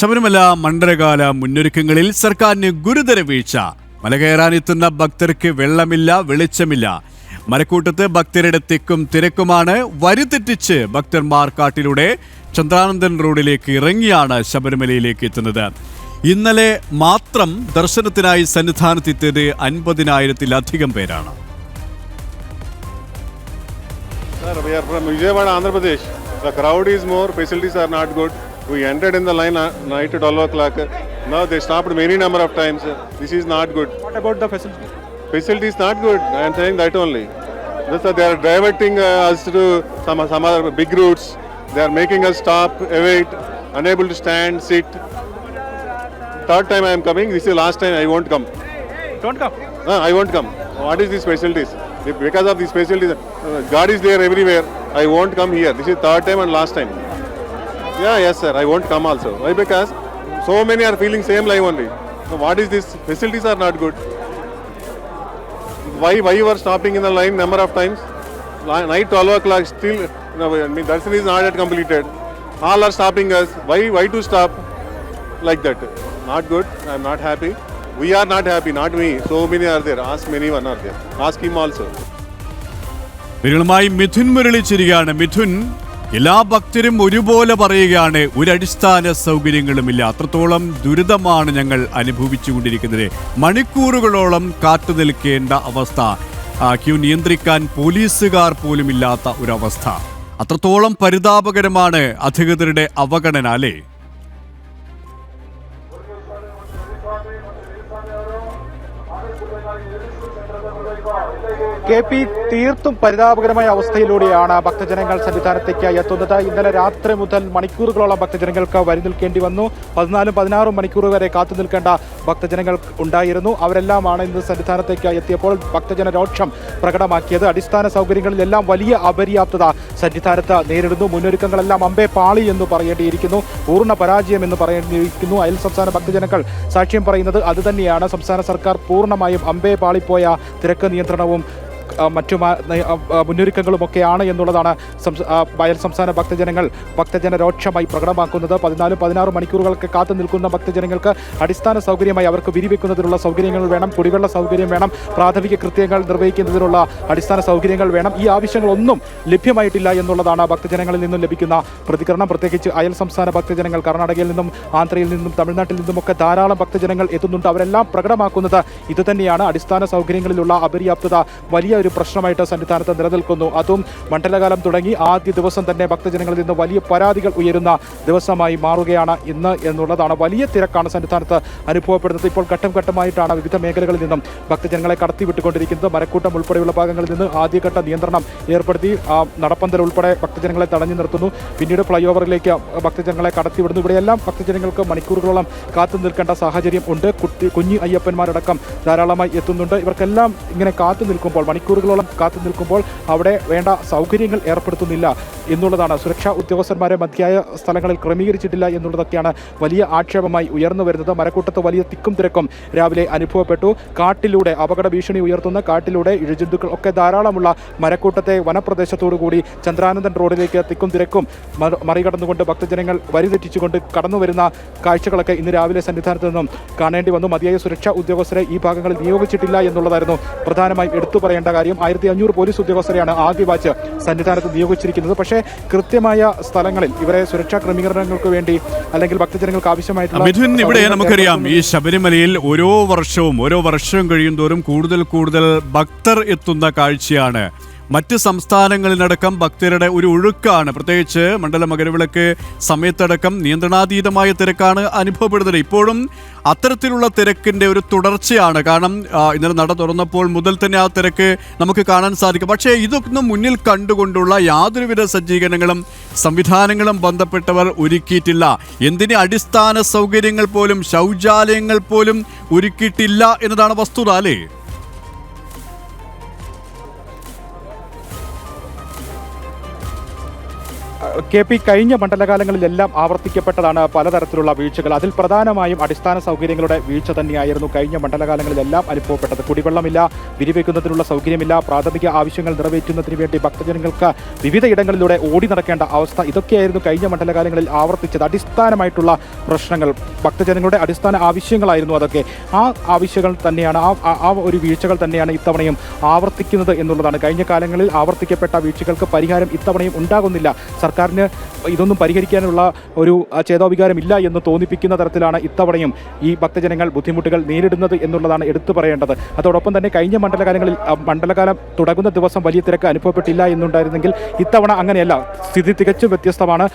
ശബരിമല മണ്ഡലകാല മുന്നൊരുക്കങ്ങളിൽ സർക്കാരിന് ഗുരുതര വീഴ്ച. മല കയറാനെത്തുന്ന ഭക്തർക്ക് വെള്ളമില്ല വെളിച്ചമില്ല. മരക്കൂട്ടത്ത് ഭക്തരുടെ തിക്കും തിരക്കുമാണ്. വരിതെറ്റിച്ച് ഭക്തന്മാർ കാട്ടിലൂടെ ചന്ദ്രാനന്ദൻ റോഡിലേക്ക് ഇറങ്ങിയാണ് ശബരിമലയിലേക്ക് എത്തുന്നത്. ഇന്നലെ മാത്രം ദർശനത്തിനായി സന്നിധാനത്തെത്തിയത് അൻപതിനായിരത്തിലധികം പേരാണ്. Sir, we. We entered in the line at night at 12 o'clock. Now they stopped many number of times. This is not good. What about the facility? Facility is not good. I am saying that only. Just that they are diverting uh, us to some, some other big routes. They are making us stop, await, unable to stand, sit. Third time I am coming. This is the last time I won't come. Don't come. Uh, I won't come. What is these facilities? Because of these facilities, uh, God is there everywhere. I won't come here. This is third time and last time. Yeah, yes, sir. I won't come also. Why? Because so many are feeling same life only. So what is this? Facilities are not good. Why? Why you are stopping in the line number of times? Li- Night 12 o'clock still. You know, I mean, darshan is not yet completed. All are stopping us. Why? Why to stop? Like that. Not good. I am not happy. We are not happy. Not me. So many are there. Ask many one are there. Ask him also. വിരളുമായി Mithun മുരളിച്ചിരിക്കുകയാണ് Mithun എല്ലാ ഭക്തരും ഒരുപോലെ പറയുകയാണ് ഒരു അടിസ്ഥാന സൗകര്യങ്ങളുമില്ല അത്രത്തോളം ദുരിതമാണ് ഞങ്ങൾ അനുഭവിച്ചുകൊണ്ടിരിക്കുന്നത്. മണിക്കൂറുകളോളം കാത്തു നിൽക്കേണ്ട അവസ്ഥ. ക്യൂ നിയന്ത്രിക്കാൻ പോലീസുകാർ പോലും ഇല്ലാത്ത ഒരവസ്ഥ. അത്രത്തോളം പരിതാപകരമാണ് അധികൃതരുടെ അവഗണന അല്ലേ? കെ പി തീർത്തും പരിതാപകരമായ അവസ്ഥയിലൂടെയാണ് ഭക്തജനങ്ങൾ സന്നിധാനത്തേക്ക് എത്തുന്നത്. ഇന്നലെ രാത്രി മുതൽ മണിക്കൂറുകളോളം ഭക്തജനങ്ങൾക്ക് വരി നിൽക്കേണ്ടി വന്നു. പതിനാലും പതിനാറും മണിക്കൂർ വരെ കാത്തു നിൽക്കേണ്ട ഭക്തജനങ്ങൾ ഉണ്ടായിരുന്നു. അവരെല്ലാമാണ് ഇന്ന് സന്നിധാനത്തേക്ക് എത്തിയപ്പോൾ ഭക്തജന രോക്ഷം പ്രകടമാക്കിയത്. അടിസ്ഥാന സൗകര്യങ്ങളിലെല്ലാം വലിയ അപര്യാപ്തത സന്നിധാനത്ത് നേരിടുന്നു. മുന്നൊരുക്കങ്ങളെല്ലാം അമ്പേ പാളി എന്ന് പറയേണ്ടിയിരിക്കുന്നു. പൂർണ പരാജയം എന്ന് പറയേണ്ടിയിരിക്കുന്നു. അയൽ സംസ്ഥാന ഭക്തജനങ്ങൾ സാക്ഷ്യം പറയുന്നത് അതുതന്നെയാണ്. സംസ്ഥാന സർക്കാർ പൂർണമായും അമ്പേ പാളിപ്പോയ തിരക്ക് നിയന്ത്രണവും മറ്റു മുന്നൊരുക്കങ്ങളുമൊക്കെയാണ് എന്നുള്ളതാണ് വയൽ സംസ്ഥാന ഭക്തജനങ്ങൾ ഭക്തജന രോക്ഷമായി പ്രകടമാക്കുന്നത്. പതിനാലും പതിനാറ് മണിക്കൂറുകൾക്ക് കാത്തു നിൽക്കുന്ന ഭക്തജനങ്ങൾക്ക് അടിസ്ഥാന സൗകര്യമായി അവർക്ക് വിരിവെക്കുന്നതിനുള്ള സൗകര്യങ്ങൾ വേണം. കുടിവെള്ള സൗകര്യം വേണം. പ്രാഥമിക കൃത്യങ്ങൾ നിർവഹിക്കുന്നതിനുള്ള അടിസ്ഥാന സൗകര്യങ്ങൾ വേണം. ഈ ആവശ്യങ്ങളൊന്നും ലഭ്യമായിട്ടില്ല എന്നുള്ളതാണ് ഭക്തജനങ്ങളിൽ നിന്നും ലഭിക്കുന്ന പ്രതികരണം. പ്രത്യേകിച്ച് അയൽ സംസ്ഥാന ഭക്തജനങ്ങൾ കർണാടകയിൽ നിന്നും ആന്ധ്രയിൽ നിന്നും തമിഴ്നാട്ടിൽ നിന്നുമൊക്കെ ധാരാളം ഭക്തജനങ്ങൾ എത്തുന്നുണ്ട്. അവരെല്ലാം പ്രകടമാക്കുന്നത് ഇതുതന്നെയാണ്. അടിസ്ഥാന സൗകര്യങ്ങളിലുള്ള അപര്യാപ്തത വലിയ ഒരു പ്രശ്നമായിട്ട് സന്നിധാനത്ത് നിലനിൽക്കുന്നു. അതും മണ്ഡലകാലം തുടങ്ങി ആദ്യ ദിവസം തന്നെ ഭക്തജനങ്ങളിൽ നിന്ന് വലിയ പരാതികൾ ഉയരുന്ന ദിവസമായി മാറുകയാണ് ഇന്ന് എന്നുള്ളതാണ് വലിയ തിരക്കാണ് സന്നിധാനത്ത് അനുഭവപ്പെടുന്നത്. ഇപ്പോൾ ഘട്ടം ഘട്ടമായിട്ടാണ് വിവിധ മേഖലകളിൽ നിന്നും ഭക്തജനങ്ങളെ കടത്തിവിട്ടുകൊണ്ടിരിക്കുന്നത് മരക്കൂട്ടം ഉൾപ്പെടെയുള്ള ഭാഗങ്ങളിൽ നിന്ന് ആദ്യഘട്ട നിയന്ത്രണം ഏർപ്പെടുത്തി നടപ്പന്തൽ ഉൾപ്പെടെ ഭക്തജനങ്ങളെ തടഞ്ഞു നിർത്തുന്നു. പിന്നീട് ഫ്ലൈ ഓവറിലേക്ക് ഭക്തജനങ്ങളെ കടത്തിവിടുന്നു ഇവിടെയെല്ലാം ഭക്തജനങ്ങൾക്ക് മണിക്കൂറുകളോളം കാത്തു നിൽക്കേണ്ട സാഹചര്യം ഉണ്ട്. കുട്ടി കുഞ്ഞു അയ്യപ്പന്മാരടക്കം ധാരാളമായി എത്തുന്നുണ്ട്. ഇവർക്കെല്ലാം ഇങ്ങനെ കാത്തു നിൽക്കുമ്പോൾ മണിക്കൂറുകളോളം കാത്തു നിൽക്കുമ്പോൾ അവിടെ വേണ്ട സൗകര്യങ്ങൾ ഏർപ്പെടുത്തുന്നില്ല എന്നുള്ളതാണ്. സുരക്ഷാ ഉദ്യോഗസ്ഥന്മാരെ മധ്യായ സ്ഥലങ്ങളിൽ ക്രമീകരിച്ചിട്ടില്ല എന്നുള്ളതൊക്കെയാണ് വലിയ ആക്ഷേപമായി ഉയർന്നു വരുന്നത്. മരക്കൂട്ടത്ത് വലിയ തിക്കും തിരക്കും രാവിലെ അനുഭവപ്പെട്ടു. കാട്ടിലൂടെ അപകട ഭീഷണി ഉയർത്തുന്ന കാട്ടിലൂടെ ഇഴജന്തുക്കൾ ഒക്കെ ധാരാളമുള്ള മരക്കൂട്ടത്തെ വനപ്രദേശത്തോടുകൂടി ചന്ദ്രാനന്ദൻ റോഡിലേക്ക് തിക്കും തിരക്കും മറികടന്നുകൊണ്ട് ഭക്തജനങ്ങൾ വരിതെറ്റിച്ചുകൊണ്ട് കടന്നു വരുന്ന കാഴ്ചകളൊക്കെ ഇന്ന് രാവിലെ സന്നിധാനത്ത് നിന്നും കാണേണ്ടി വന്നു. മതിയായ സുരക്ഷാ ഉദ്യോഗസ്ഥരെ ഈ ഭാഗങ്ങളിൽ നിയോഗിച്ചിട്ടില്ല എന്നുള്ളതായിരുന്നു പ്രധാനമായും എടുത്തു പറയേണ്ട കാര്യം ആയിരത്തി അഞ്ഞൂറ് പോലീസ് ഉദ്യോഗസ്ഥരെയാണ് ആദ്യ ബാച്ച് സന്നിധാനത്ത് നിയോഗിച്ചിരിക്കുന്നത്. പക്ഷേ കൃത്യമായ സ്ഥലങ്ങളിൽ ഇവരെ സുരക്ഷാ ക്രമീകരണങ്ങൾക്ക് വേണ്ടി അല്ലെങ്കിൽ ഭക്തജനങ്ങൾക്ക് ആവശ്യമായിട്ടുള്ള മിഥുൻ ഇവിടെ നമുക്കറിയാം ഈ ശബരിമലയിൽ ഓരോ വർഷവും ഓരോ വർഷവും കഴിയും തോറും കൂടുതൽ കൂടുതൽ ഭക്തർ എത്തുന്ന കാഴ്ചയാണ്. മറ്റ് സംസ്ഥാനങ്ങളിലടക്കം ഭക്തരുടെ ഒരു ഒഴുക്കാണ്. പ്രത്യേകിച്ച് മണ്ഡല മകരവിളക്ക് സമയത്തടക്കം നിയന്ത്രണാതീതമായ തിരക്കാണ് അനുഭവപ്പെടുന്നത്. ഇപ്പോഴും അത്തരത്തിലുള്ള തിരക്കിന്റെ ഒരു തുടർച്ചയാണ്. കാരണം ഇന്നലെ നട തുറന്നപ്പോൾ മുതൽ തന്നെ ആ തിരക്ക് നമുക്ക് കാണാൻ സാധിക്കും. പക്ഷേ ഇതൊന്നും മുന്നിൽ കണ്ടുകൊണ്ടുള്ള യാതൊരുവിധ സജ്ജീകരണങ്ങളും സംവിധാനങ്ങളും ബന്ധപ്പെട്ടവർ ഒരുക്കിയിട്ടില്ല. എന്തിന് അടിസ്ഥാന സൗകര്യങ്ങൾ പോലും ശൗചാലയങ്ങൾ പോലും ഒരുക്കിയിട്ടില്ല എന്നതാണ് വസ്തുത അല്ലേ? കെ പി കഴിഞ്ഞ മണ്ഡലകാലങ്ങളിലെല്ലാം ആവർത്തിക്കപ്പെട്ടതാണ് പലതരത്തിലുള്ള വീഴ്ചകൾ. അതിൽ പ്രധാനമായും അടിസ്ഥാന സൗകര്യങ്ങളുടെ വീഴ്ച തന്നെയായിരുന്നു കഴിഞ്ഞ മണ്ഡലകാലങ്ങളിലെല്ലാം അനുഭവപ്പെട്ടത്. കുടിവെള്ളമില്ല വിരിവെക്കുന്നതിനുള്ള സൗകര്യമില്ല പ്രാഥമിക ആവശ്യങ്ങൾ നിറവേറ്റുന്നതിന് വേണ്ടി ഭക്തജനങ്ങൾക്ക് വിവിധ ഇടങ്ങളിലൂടെ ഓടി നടക്കേണ്ട അവസ്ഥ ഇതൊക്കെയായിരുന്നു കഴിഞ്ഞ മണ്ഡലകാലങ്ങളിൽ ആവർത്തിച്ചത്. അടിസ്ഥാനമായിട്ടുള്ള പ്രശ്നങ്ങൾ ഭക്തജനങ്ങളുടെ അടിസ്ഥാന ആവശ്യങ്ങളായിരുന്നു അതൊക്കെ. ആ ആവശ്യങ്ങൾ തന്നെയാണ് ആ ആ- ഒരു വീഴ്ചകൾ തന്നെയാണ് ഇത്തവണയും ആവർത്തിക്കുന്നത് എന്നുള്ളതാണ്. കഴിഞ്ഞ കാലങ്ങളിൽ ആവർത്തിക്കപ്പെട്ട വീഴ്ചകൾക്ക് പരിഹാരം ഇത്തവണയും ഉണ്ടാകുന്നില്ല. സർക്കാരിന് ഇതൊന്നും പരിഹരിക്കാനുള്ള ഒരു ചേതോവികാരമില്ല എന്ന് തോന്നിപ്പിക്കുന്ന തരത്തിലാണ് ഇത്തവണയും ഈ ഭക്തജനങ്ങൾ ബുദ്ധിമുട്ടുകൾ നേരിടുന്നത് എന്നുള്ളതാണ് എടുത്തു പറയേണ്ടത്. അതോടൊപ്പം തന്നെ കഴിഞ്ഞ മണ്ഡലകാലങ്ങളിൽ മണ്ഡലകാലം തുടങ്ങുന്ന ദിവസം വലിയ തിരക്ക് അനുഭവപ്പെട്ടില്ല എന്നുണ്ടായിരുന്നെങ്കിൽ ഇത്തവണ അങ്ങനെയല്ല. സ്ഥിതി തികച്ചും വ്യത്യസ്തമാണ്.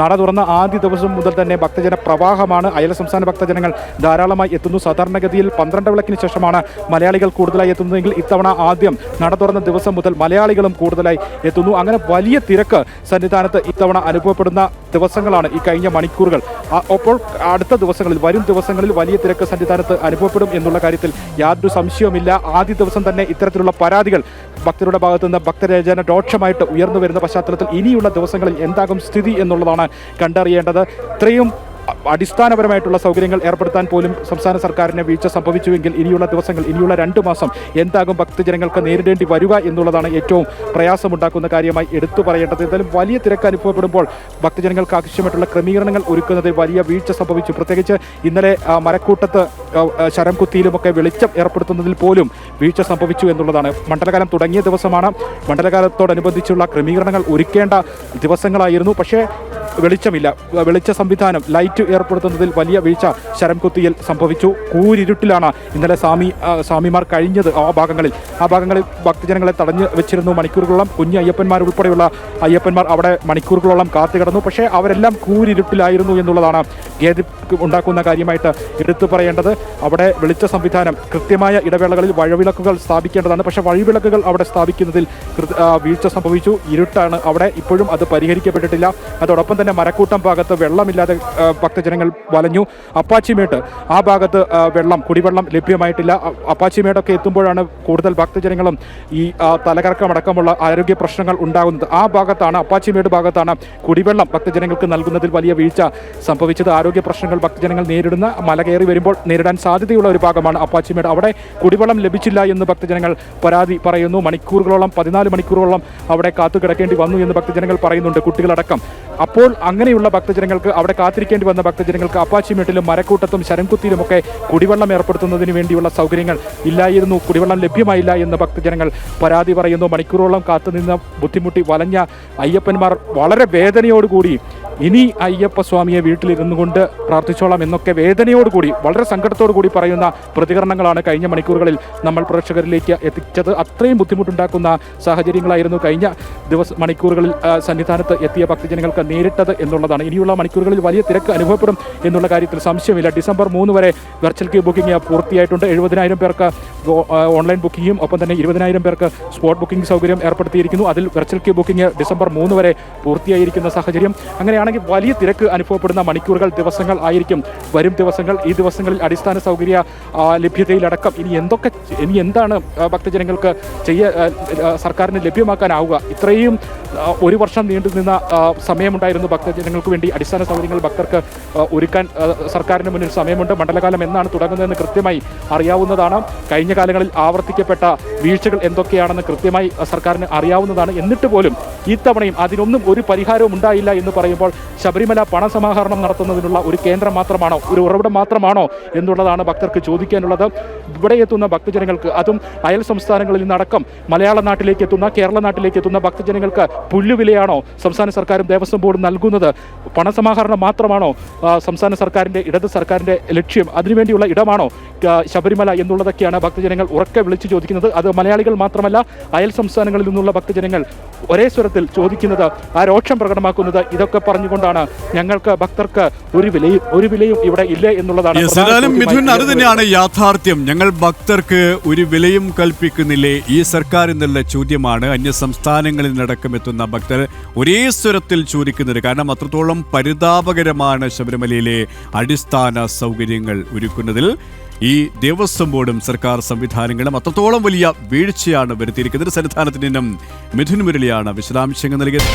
നട തുറന്ന ആദ്യ ദിവസം മുതൽ തന്നെ ഭക്തജന പ്രവാഹമാണ്. അയൽ സംസ്ഥാന ഭക്തജനങ്ങൾ ധാരാളമായി എത്തുന്നു. സാധാരണഗതിയിൽ പന്ത്രണ്ട് വിളക്കിന് ശേഷമാണ് മലയാളികൾ കൂടുതലായി എത്തുന്നതെങ്കിൽ ഇത്തവണ ആദ്യം നട തുറന്ന ദിവസം മുതൽ മലയാളികളും കൂടുതലായി എത്തുന്നു. അങ്ങനെ വലിയ തിരക്ക് സന്നിധാനത്ത് ഇത്തവണ അനുഭവപ്പെടുന്ന ദിവസങ്ങളാണ് ഈ കഴിഞ്ഞ മണിക്കൂറുകൾ. അപ്പോൾ അടുത്ത ദിവസങ്ങളിൽ വരും ദിവസങ്ങളിൽ വലിയ തിരക്ക് സന്നിധാനത്ത് അനുഭവപ്പെടും എന്നുള്ള കാര്യത്തിൽ യാതൊരു സംശയവുമില്ല. ആദ്യ ദിവസം തന്നെ ഇത്തരത്തിലുള്ള പരാതികൾ ഭക്തരുടെ ഭാഗത്തു നിന്ന് ഭക്തരചന രോക്ഷമായിട്ട് ഉയർന്നു വരുന്ന പശ്ചാത്തലത്തിൽ ഇനിയുള്ള ദിവസങ്ങളിൽ എന്താകും സ്ഥിതി എന്നുള്ളതാണ് കണ്ടറിയേണ്ടത്. ഇത്രയും അടിസ്ഥാനപരമായിട്ടുള്ള സൗകര്യങ്ങൾ ഏർപ്പെടുത്താൻ പോലും സംസ്ഥാന സർക്കാരിന് വീഴ്ച സംഭവിച്ചുവെങ്കിൽ ഇനിയുള്ള ദിവസങ്ങൾ ഇനിയുള്ള രണ്ട് മാസം എന്താകും ഭക്തജനങ്ങൾക്ക് നേരിടേണ്ടി വരിക എന്നുള്ളതാണ് ഏറ്റവും പ്രയാസമുണ്ടാക്കുന്ന കാര്യമായി എടുത്തു പറയേണ്ടത്. എന്തായാലും വലിയ തിരക്ക് അനുഭവപ്പെടുമ്പോൾ ഭക്തജനങ്ങൾക്ക് ആവശ്യമായിട്ടുള്ള ക്രമീകരണങ്ങൾ ഒരുക്കുന്നതിൽ വലിയ വീഴ്ച സംഭവിച്ചു. പ്രത്യേകിച്ച് ഇന്നലെ മരക്കൂട്ടത്ത് ശരംകുത്തിയിലുമൊക്കെ വെളിച്ചം ഏർപ്പെടുത്തുന്നതിൽ പോലും വീഴ്ച സംഭവിച്ചു എന്നുള്ളതാണ്. മണ്ഡലകാലം തുടങ്ങിയ ദിവസമാണ്. മണ്ഡലകാലത്തോടനുബന്ധിച്ചുള്ള ക്രമീകരണങ്ങൾ ഒരുക്കേണ്ട ദിവസങ്ങളായിരുന്നു. പക്ഷേ വെളിച്ചമില്ല. വെളിച്ച സംവിധാനം ലൈറ്റ് ഏർപ്പെടുത്തുന്നതിൽ വലിയ വീഴ്ച ശരംകുത്തിയിൽ സംഭവിച്ചു. കൂരിരുട്ടിലാണ് ഇന്നലെ സ്വാമി സ്വാമിമാർ കഴിഞ്ഞത് ആ ഭാഗങ്ങളിൽ. ആ ഭാഗങ്ങളിൽ ഭക്തജനങ്ങളെ തടഞ്ഞു വെച്ചിരുന്നു മണിക്കൂറുകളോളം. കുഞ്ഞു അയ്യപ്പന്മാർ ഉൾപ്പെടെയുള്ള അയ്യപ്പന്മാർ അവിടെ മണിക്കൂറുകളോളം കാത്തു കിടന്നു പക്ഷേ അവരെല്ലാം കൂരിരുട്ടിലായിരുന്നു എന്നുള്ളതാണ് ഖേദി ഉണ്ടാക്കുന്ന കാര്യമായിട്ട് എടുത്തു പറയേണ്ടത്. അവിടെ വെളിച്ച സംവിധാനം കൃത്യമായ ഇടവേളകളിൽ വഴിവിളക്കുകൾ സ്ഥാപിക്കേണ്ടതാണ്. പക്ഷേ വഴിവിളക്കുകൾ അവിടെ സ്ഥാപിക്കുന്നതിൽ വീഴ്ച സംഭവിച്ചു. ഇരുട്ടാണ് അവിടെ. ഇപ്പോഴും അത് പരിഹരിക്കപ്പെട്ടിട്ടില്ല. അതോടൊപ്പം തന്നെ മരക്കൂട്ടം ഭാഗത്ത് വെള്ളമില്ലാതെ ഭക്തജനങ്ങൾ വലഞ്ഞു. അപ്പാച്ചിമേട്ട് ആ ഭാഗത്ത് വെള്ളം കുടിവെള്ളം ലഭ്യമായിട്ടില്ല. അപ്പാച്ചിമേട്ടൊക്കെ എത്തുമ്പോഴാണ് കൂടുതൽ ഭക്തജനങ്ങളും ഈ തലകറക്കമടക്കമുള്ള ആരോഗ്യ പ്രശ്നങ്ങൾ ഉണ്ടാകുന്നത്. ആ ഭാഗത്താണ് അപ്പാച്ചിമേട് ഭാഗത്താണ് കുടിവെള്ളം ഭക്തജനങ്ങൾക്ക് നൽകുന്നതിൽ വലിയ വീഴ്ച സംഭവിച്ചത്. ആരോഗ്യ പ്രശ്നങ്ങൾ ഭക്തജനങ്ങൾ നേരിടുന്ന മല കയറി വരുമ്പോൾ നേരിടാൻ സാധ്യതയുള്ള ഒരു ഭാഗമാണ് അപ്പാച്ചിമേട് അവിടെ കുടിവെള്ളം ലഭിച്ചില്ല എന്ന് ഭക്തജനങ്ങൾ പരാതി പറയുന്നു. മണിക്കൂറുകളോളം പതിനാല് മണിക്കൂറുകളോളം അവിടെ കാത്തു കിടക്കേണ്ടി വന്നു എന്ന് ഭക്തജനങ്ങൾ പറയുന്നുണ്ട്. കുട്ടികളടക്കം അപ്പോൾ അങ്ങനെയുള്ള ഭക്തജനങ്ങൾക്ക് അവിടെ കാത്തിരിക്കേണ്ടി വന്ന ഭക്തജനങ്ങൾക്ക് അപ്പാച്ചിമേട്ടിലും മരക്കൂട്ടത്തും ശരംകുത്തിയിലുമൊക്കെ കുടിവെള്ളം ഏർപ്പെടുത്തുന്നതിന് വേണ്ടിയുള്ള സൗകര്യങ്ങൾ ഇല്ലായിരുന്നു. കുടിവെള്ളം ലഭ്യമായില്ല എന്ന് ഭക്തജനങ്ങൾ പരാതി പറയുന്നു. മണിക്കൂറോളം കാത്തുനിന്ന് ബുദ്ധിമുട്ടി വലഞ്ഞ അയ്യപ്പന്മാർ വളരെ വേദനയോടുകൂടി ഇനി അയ്യപ്പ സ്വാമിയെ വീട്ടിലിരുന്നു കൊണ്ട് പ്രാർത്ഥിച്ചോളാം എന്നൊക്കെ വേദനയോടുകൂടി വളരെ സങ്കടത്തോടു കൂടി പറയുന്ന പ്രതികരണങ്ങളാണ് കഴിഞ്ഞ മണിക്കൂറുകളിൽ നമ്മൾ പ്രേക്ഷകരിലേക്ക് എത്തിച്ചത്. അത്രയും ബുദ്ധിമുട്ടുണ്ടാക്കുന്ന സാഹചര്യങ്ങളായിരുന്നു കഴിഞ്ഞ ദിവസ മണിക്കൂറുകളിൽ സന്നിധാനത്ത് എത്തിയ ഭക്തജനങ്ങൾക്ക് നേരിട്ടത് എന്നുള്ളതാണ്. ഇനിയുള്ള മണിക്കൂറുകളിൽ വലിയ തിരക്ക് അനുഭവപ്പെടും എന്നുള്ള കാര്യത്തിൽ സംശയമില്ല. ഡിസംബർ മൂന്ന് വരെ വെർച്വൽ ക്യൂ ബുക്കിംഗ് പൂർത്തിയായിട്ടുണ്ട്. എഴുപതിനായിരം പേർക്ക് ഓൺലൈൻ ബുക്കിങ്ങും ഒപ്പം തന്നെ ഇരുപതിനായിരം പേർക്ക് സ്പോട്ട് ബുക്കിംഗ് സൗകര്യം ഏർപ്പെടുത്തിയിരിക്കുന്നു. അതിൽ വെർച്വൽ ക്യൂ ബുക്കിംഗ് ഡിസംബർ മൂന്ന് വരെ പൂർത്തിയായിരിക്കുന്ന സാഹചര്യം. അങ്ങനെയാണെങ്കിൽ വലിയ തിരക്ക് അനുഭവപ്പെടുന്ന മണിക്കൂറുകൾ ദിവസങ്ങൾ ആയിരിക്കും. വരും ദിവസങ്ങൾ ഈ ദിവസങ്ങളിൽ അടിസ്ഥാന സൗകര്യ ലഭ്യതയിലടക്കം. ഇനി എന്തൊക്കെ ഇനി എന്താണ് ഭക്തജനങ്ങൾക്ക് ചെയ്യ സർക്കാരിന് ലഭ്യമാക്കാനാവുക? ഇത്രയും ഒരു വർഷം നീണ്ടു നിന്ന ആ, സമയമുണ്ടായിരുന്നു. ഭക്തജനങ്ങൾക്ക് വേണ്ടി അടിസ്ഥാന സൗകര്യങ്ങൾ ഭക്തർക്ക് ഒരുക്കാൻ സർക്കാരിന് മുന്നിൽ സമയമുണ്ട്. മണ്ഡലകാലം എന്നാണ് തുടങ്ങുന്നതെന്ന് കൃത്യമായി അറിയാവുന്നതാണ്. കഴിഞ്ഞ കാലങ്ങളിൽ ആവർത്തിക്കപ്പെട്ട വീഴ്ചകൾ എന്തൊക്കെയാണെന്ന് കൃത്യമായി സർക്കാരിന് അറിയാവുന്നതാണ്. എന്നിട്ട് പോലും ഇത്തവണയും അതിനൊന്നും ഒരു പരിഹാരവും ഉണ്ടായില്ല എന്ന് പറയുമ്പോൾ ശബരിമല പണസമാഹരണം നടത്തുന്നതിനുള്ള ഒരു കേന്ദ്രം മാത്രമാണോ? ഒരു ഉറവിടം മാത്രമാണോ എന്നുള്ളതാണ് ഭക്തർക്ക് ചോദിക്കാനുള്ളത്. ഇവിടെ എത്തുന്ന ഭക്തജനങ്ങൾക്ക് അതും അയൽ സംസ്ഥാനങ്ങളിൽ നിന്നടക്കം മലയാള നാട്ടിലേക്ക് എത്തുന്ന കേരള നാട്ടിലേക്ക് എത്തുന്ന ഭക്തജനങ്ങൾക്ക് പുല്ലുവിലയാണോ സംസ്ഥാന സർക്കാരും ദേവസ്വം ബോർഡും നൽകുന്നത്? പണസമാഹരണം മാത്രമാണോ സംസ്ഥാന സർക്കാരിന്റെ ഇടത് സർക്കാരിന്റെ ലക്ഷ്യം? അതിനുവേണ്ടിയുള്ള ഇടമാണോ ശബരിമല എന്നുള്ളതൊക്കെയാണ് ഭക്തജനങ്ങൾ ഉറക്കെ വിളിച്ചു ചോദിക്കുന്നത്. അത് മലയാളികൾ മാത്രമല്ല അയൽ സംസ്ഥാനങ്ങളിൽ നിന്നുള്ള ഭക്തജനങ്ങൾ ഒരേ സ്വരത്തിൽ ചോദിക്കുന്നത് ആ രോക്ഷം പ്രകടമാക്കുന്നത് ഇതൊക്കെ പറഞ്ഞുകൊണ്ടാണ് ഞങ്ങൾക്ക് ഭക്തർക്ക് ഒരു വിലയും ഒരു വിലയും ഇവിടെ ഇല്ല എന്നുള്ളതാണ് ഏതായാലും മിഥുൻ അത് തന്നെയാണ് യാഥാർത്ഥ്യം. ഞങ്ങൾ ഭക്തർക്ക് ഒരു വിലയും കൽപ്പിക്കുന്നില്ലേ? ഈ സർക്കാർ എന്നുള്ള ചോദ്യമാണ്. അന്യ സംസ്ഥാനങ്ങളിൽ നിന്നടക്കം എത്തുന്ന ഭക്തർ ഒരേ സ്വരത്തിൽ ചോദിക്കുന്നത്. കാരണം അത്രത്തോളം പരിതാപകരമാണ് ശബരിമലയിലെ അടിസ്ഥാന സൗകര്യങ്ങൾ ഒരുക്കുന്നതിൽ. ഈ ദേവസ്വം ബോർഡും സർക്കാർ സംവിധാനങ്ങളും അത്രത്തോളം വലിയ വീഴ്ചയാണ് വരുത്തിയിരിക്കുന്നത്. സന്നിധാനത്തിന് മിഥുൻ മുരളിയാണ് വിശദാംശങ്ങൾ നൽകിയത്.